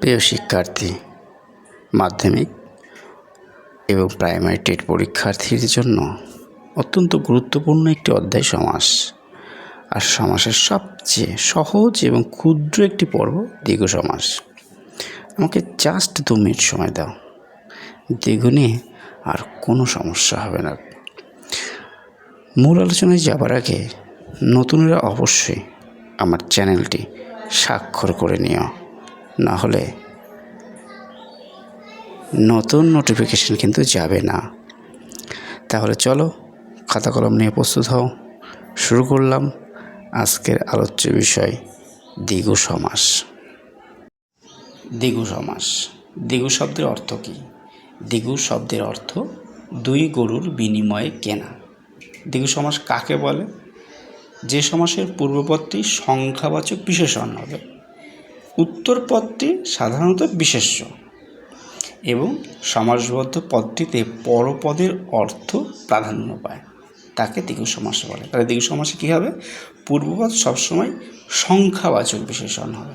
প্রিয় শিক্ষার্থী, মাধ্যমিক এবং প্রাইমারি টেট পরীক্ষার্থীদের জন্য অত্যন্ত গুরুত্বপূর্ণ একটি অধ্যায় সমাস। আর সমাসের সবচেয়ে সহজ এবং ক্ষুদ্র একটি পর্ব দীর্ঘ সমাস। আমাকে জাস্ট দু মিনিট সময় দাও। দীর্ঘ নিয়ে আর কোনো সমস্যা হবে না। মূল আলোচনায় যাবার আগে নতুনরা অবশ্যই আমার চ্যানেলটি স্বাক্ষর করে নিও। না হলে নতুন নোটিফিকেশন কিন্তু যাবে না। তাহলে চলো খাতা কলম নিয়ে প্রস্তুত হও। শুরু করলাম আজকের আলোচ্য বিষয় দ্বিগু সমাস। দ্বিগু সমাস। দ্বিগু শব্দের অর্থ কী? দ্বিগু শব্দের অর্থ দুই গরুর বিনিময়ে কেনা। দ্বিগু সমাস কাকে বলে? যে সমাসের পূর্বপদটি সংখ্যাবাচক বিশেষণ হবে। উত্তর পদটি সাধারণত বিশেষ্য এবং সমাসবদ্ধ পদটিতে পরপদের অর্থ প্রাধান্য পায়। তাকে দ্বিগু সমাস বলে। তাহলে দ্বিগু সমাসে কী হবে? পূর্বপদ সবসময় সংখ্যাবাচক বিশেষণ হবে।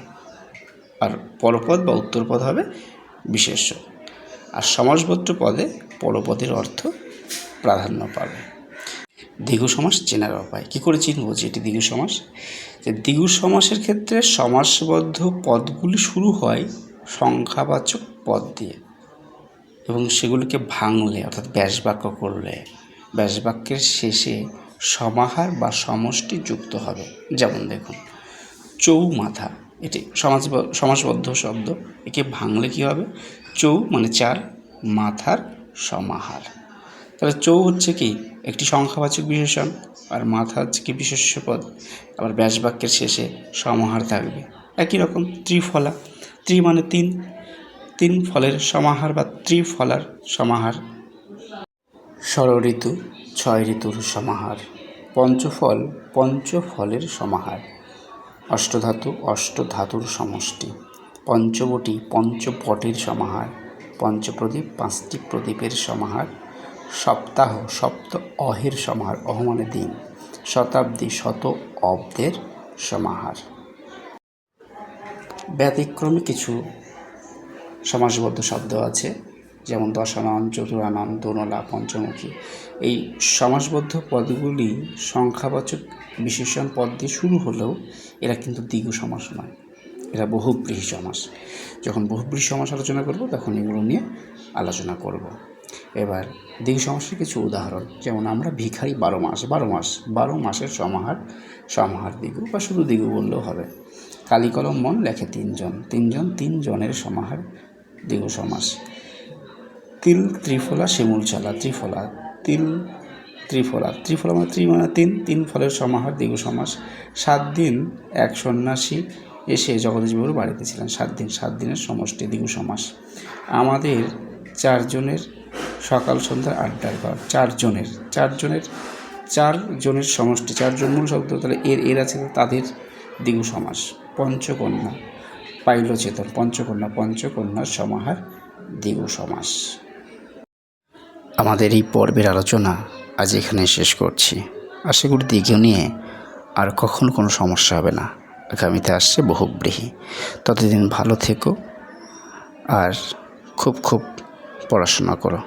আর পরপদ বা উত্তরপদ হবে বিশেষ্য। আর সমাসবদ্ধ পদে পরপদের অর্থ প্রাধান্য পাবে। দ্বিগু সমাস চেনার উপায়। কী করে চিনব যে এটি দ্বিগু সমাস? যে দ্বিগু সমাসের ক্ষেত্রে সমাসবদ্ধ পদগুলি শুরু হয় সংখ্যাবাচক পদ দিয়ে এবং সেগুলিকে ভাঙলে, অর্থাৎ ব্যাসবাক্য করলে, ব্যাসবাক্যের শেষে সমাহার বা সমষ্টি যুক্ত হবে। যেমন দেখুন, চৌমাথা, এটি সমাজ সমাসবদ্ধ শব্দ। একে ভাঙলে কী হবে? চৌ মানে চার, মাথার সমাহার। তাহলে চৌ হচ্ছে কি? একটি সংখ্যাবাচক বিশেষণ, আর মাথা কি বিশেষ্য পদ। আবার ব্যাসবাক্যের শেষে সমাহার থাকবে। একই রকম ত্রিফলা। ত্রি মানে তিন। তিন ফলের সমাহার বা ত্রিফলার সমাহার। ষড় ঋতু ছয় ঋতুর সমাহার। পঞ্চফল, পঞ্চফলের সমাহার। অষ্টধাতু, অষ্টধাতুর সমষ্টি। পঞ্চবটি পঞ্চপটের সমাহার। পঞ্চপ্রদীপ পাঁচটি প্রদীপের সমাহার। সপ্তাহ, সপ্ত অহের সমাহার অহ মানে দিন, শতাব্দী শত অব্দের সমাহার। ব্যতিক্রমে কিছু সমাসবদ্ধ শব্দ আছে, যেমন দশানন, চতুরানন, দোনলা, পঞ্চমুখী। এই সমাসবদ্ধ পদগুলি সংখ্যাবাচক বিশেষণ পদ দিয়ে শুরু হলেও এরা কিন্তু দ্বিগু সমাস নয়, এরা বহুব্রীহি সমাস। যখন বহুব্রীহি সমাস আলোচনা করব, তখন এগুলো নিয়ে আলোচনা করব। এবার দ্বিগু সমাসের কিছু উদাহরণ। যেমন আমরা ভিখারি বারো মাস বারো মাস, বারো মাসের সমাহার সমাহার দিগু বা শুধু দিগু বললেও হবে। কালিকলম মন লেখে তিনজন তিনজন তিনজনের সমাহার দ্বিগু সমাস। তিল, ত্রিফলা, শিমুল চালা, ত্রিফলা, তিল, ত্রিফলা। ত্রিফলা মানে ত্রি মানে তিন তিন ফলের সমাহার দ্বিগু সমাস। সাত দিন এক সন্ন্যাসী এসে জগদীশবাবুর বাড়িতে ছিলেন। সাত দিন, সাত দিনের সমষ্টি দ্বিগু সমাস। আমাদের চারজনের সকাল সন্ধ্যার আড্ডার ঘর চারজনের চারজনের চারজনের সমষ্টি চারজন মূল শব্দ, তাহলে এর এর আছে তাদের দ্বিগু সমাস। পঞ্চকন্যা পাইল চেতন পঞ্চকন্যা পঞ্চকন্যার সমাহার দ্বিগু সমাস। আমাদের এই পর্বের আলোচনা আজ এখানে শেষ করছি। আশা করি দ্বিতীয় নিয়ে আর কখন কোনো সমস্যা হবে না। আগামীতে আসছে বহুব্রীহি। ততদিন ভালো থেকো আর খুব খুব পড়াশোনা করো।